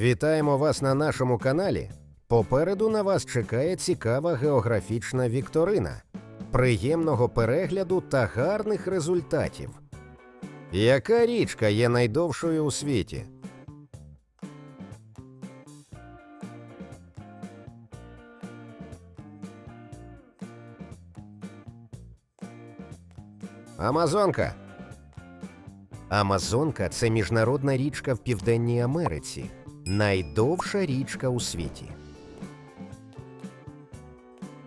Вітаємо вас на нашому каналі. Попереду на вас чекає цікава географічна вікторина. Приємного перегляду та гарних результатів. Яка річка є найдовшою у світі? Амазонка. Амазонка це міжнародна річка в Південній Америці, найдовша річка у світі.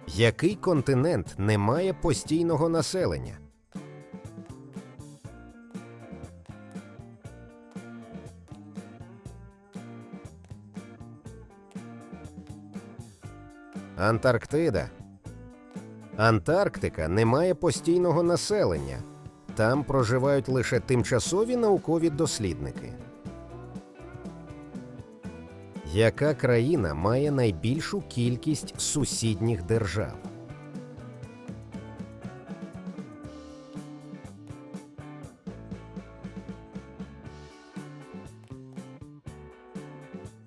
Який континент не має постійного населення? Антарктида. Антарктика не має постійного населення. Там проживають лише тимчасові наукові дослідники. Яка країна має найбільшу кількість сусідніх держав?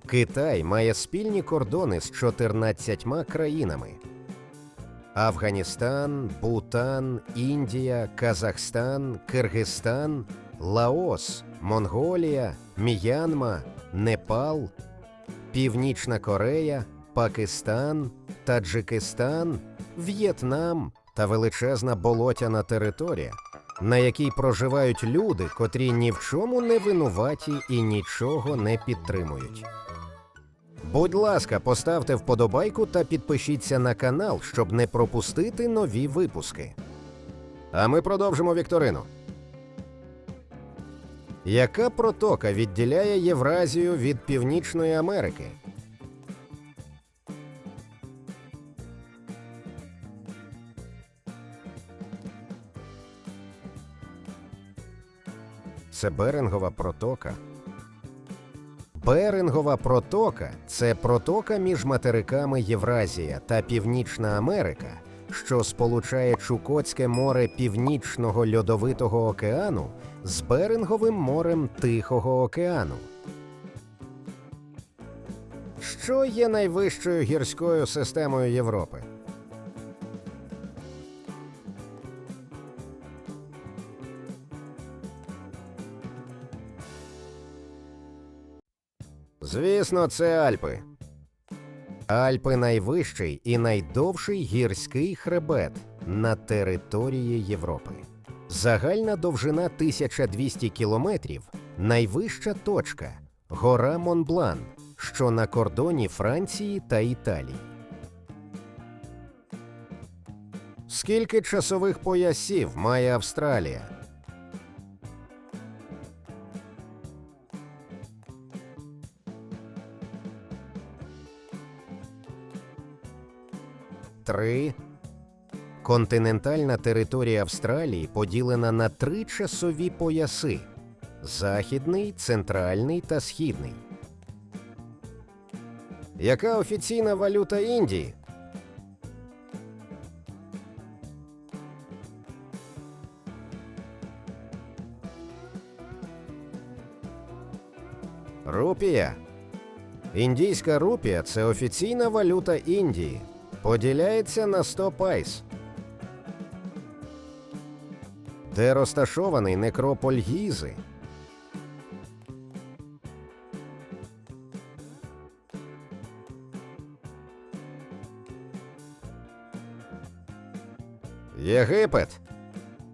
Китай має спільні кордони з 14 країнами: Афганістан, Бутан, Індія, Казахстан, Киргизстан, Лаос, Монголія, Міянма, Непал, Північна Корея, Пакистан, Таджикистан, В'єтнам та величезна болотяна територія, на якій проживають люди, котрі ні в чому не винуваті і нічого не підтримують. Будь ласка, поставте вподобайку та підпишіться на канал, щоб не пропустити нові випуски. А ми продовжимо вікторину. Яка протока відділяє Євразію від Північної Америки? Це Берингова протока. Берингова протока це протока між материками Євразія та Північна Америка, що сполучає Чукотське море Північного льодовитого океану з Беринговим морем Тихого океану. Що є найвищою гірською системою Європи? Звісно, це Альпи. Альпи найвищий і найдовший гірський хребет на території Європи. Загальна довжина 1200 кілометрів, найвища точка гора Монблан, що на кордоні Франції та Італії. Скільки часових поясів має Австралія? Три. Континентальна територія Австралії поділена на три часові пояси: західний, центральний та східний. Яка офіційна валюта Індії? Рупія. Індійська рупія це офіційна валюта Індії. Поділяється на 100 пайс. Де розташований некрополь Гізи? Єгипет.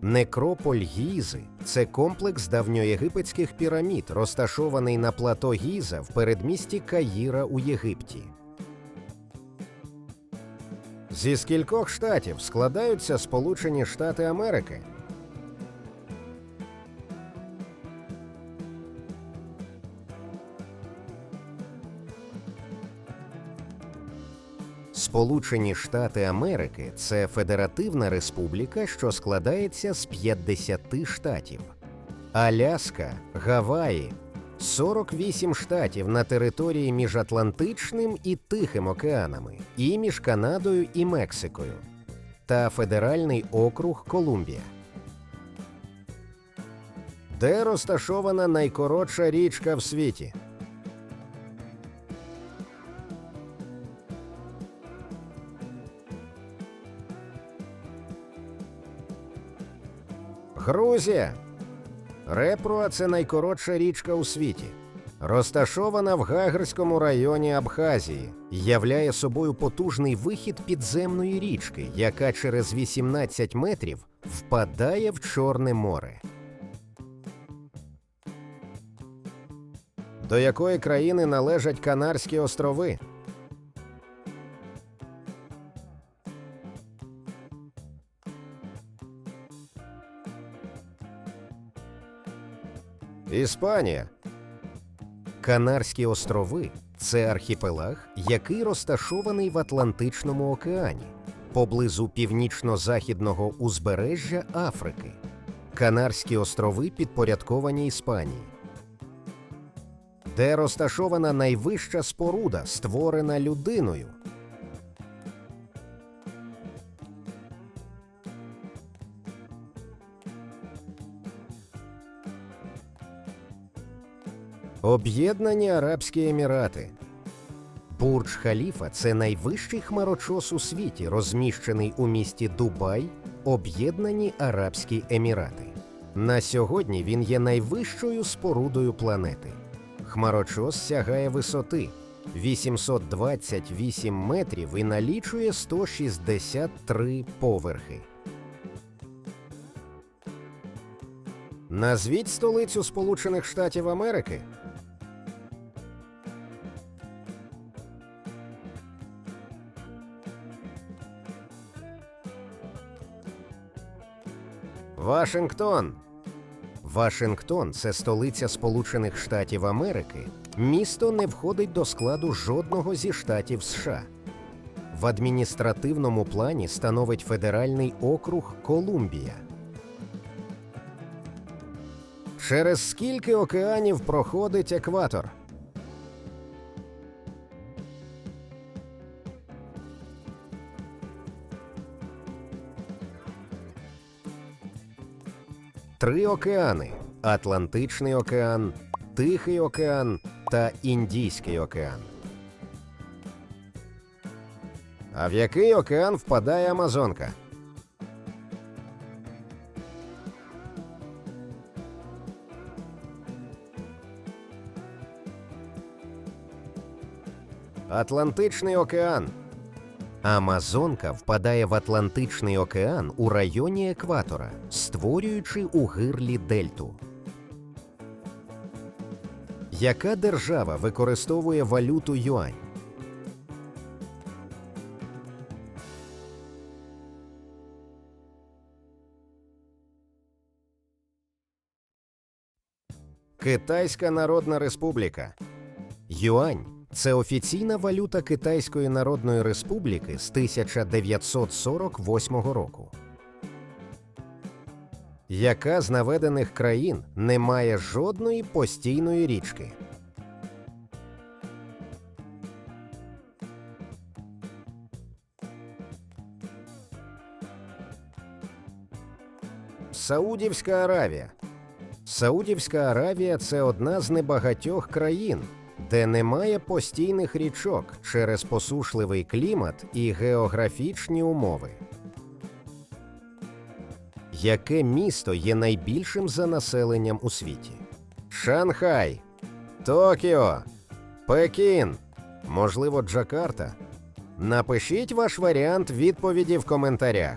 Некрополь Гізи це комплекс давньоєгипетських пірамід, розташований на плато Гіза в передмісті Каїра у Єгипті. Зі скількох штатів складаються Сполучені Штати Америки? Сполучені Штати Америки це федеративна республіка, що складається з 50 штатів. Аляска, Гаваї, 48 штатів на території між Атлантичним і Тихим океанами, і між Канадою і Мексикою, та Федеральний округ Колумбія, де розташована найкоротша річка в світі. Грузія. Репруа це найкоротша річка у світі. Розташована в Гагрському районі Абхазії, являє собою потужний вихід підземної річки, яка через 18 метрів впадає в Чорне море. До якої країни належать Канарські острови? Іспанія. Канарські острови це архіпелаг, який розташований в Атлантичному океані поблизу північно-західного узбережжя Африки. Канарські острови підпорядковані Іспанії. Де розташована найвища споруда, створена людиною. Об'єднані Арабські Емірати. Бурдж Халіфа це найвищий хмарочос у світі, розміщений у місті Дубай, Об'єднані Арабські Емірати. На сьогодні він є найвищою спорудою планети. Хмарочос сягає висоти 828 метрів і налічує 163 поверхи. Назвіть столицю Сполучених Штатів Америки. Вашингтон. Вашингтон це столиця Сполучених Штатів Америки. Місто не входить до складу жодного зі штатів США. В адміністративному плані становить федеральний округ Колумбія. Через скільки океанів проходить екватор? Три океани: Атлантичний океан, Тихий океан та Індійський океан. А в який океан впадає Амазонка? Атлантичний океан. Амазонка впадає в Атлантичний океан у районі екватора, створюючи у гирлі дельту. Яка держава використовує валюту юань? Китайська Народна Республіка. Юань це офіційна валюта Китайської Народної Республіки з 1948 року. Яка з наведених країн не має жодної постійної річки? Саудівська Аравія. Саудівська Аравія це одна з небагатьох країн, де немає постійних річок через посушливий клімат і географічні умови. Яке місто є найбільшим за населенням у світі? Шанхай, Токіо, Пекін, можливо, Джакарта. Напишіть ваш варіант відповіді в коментарях.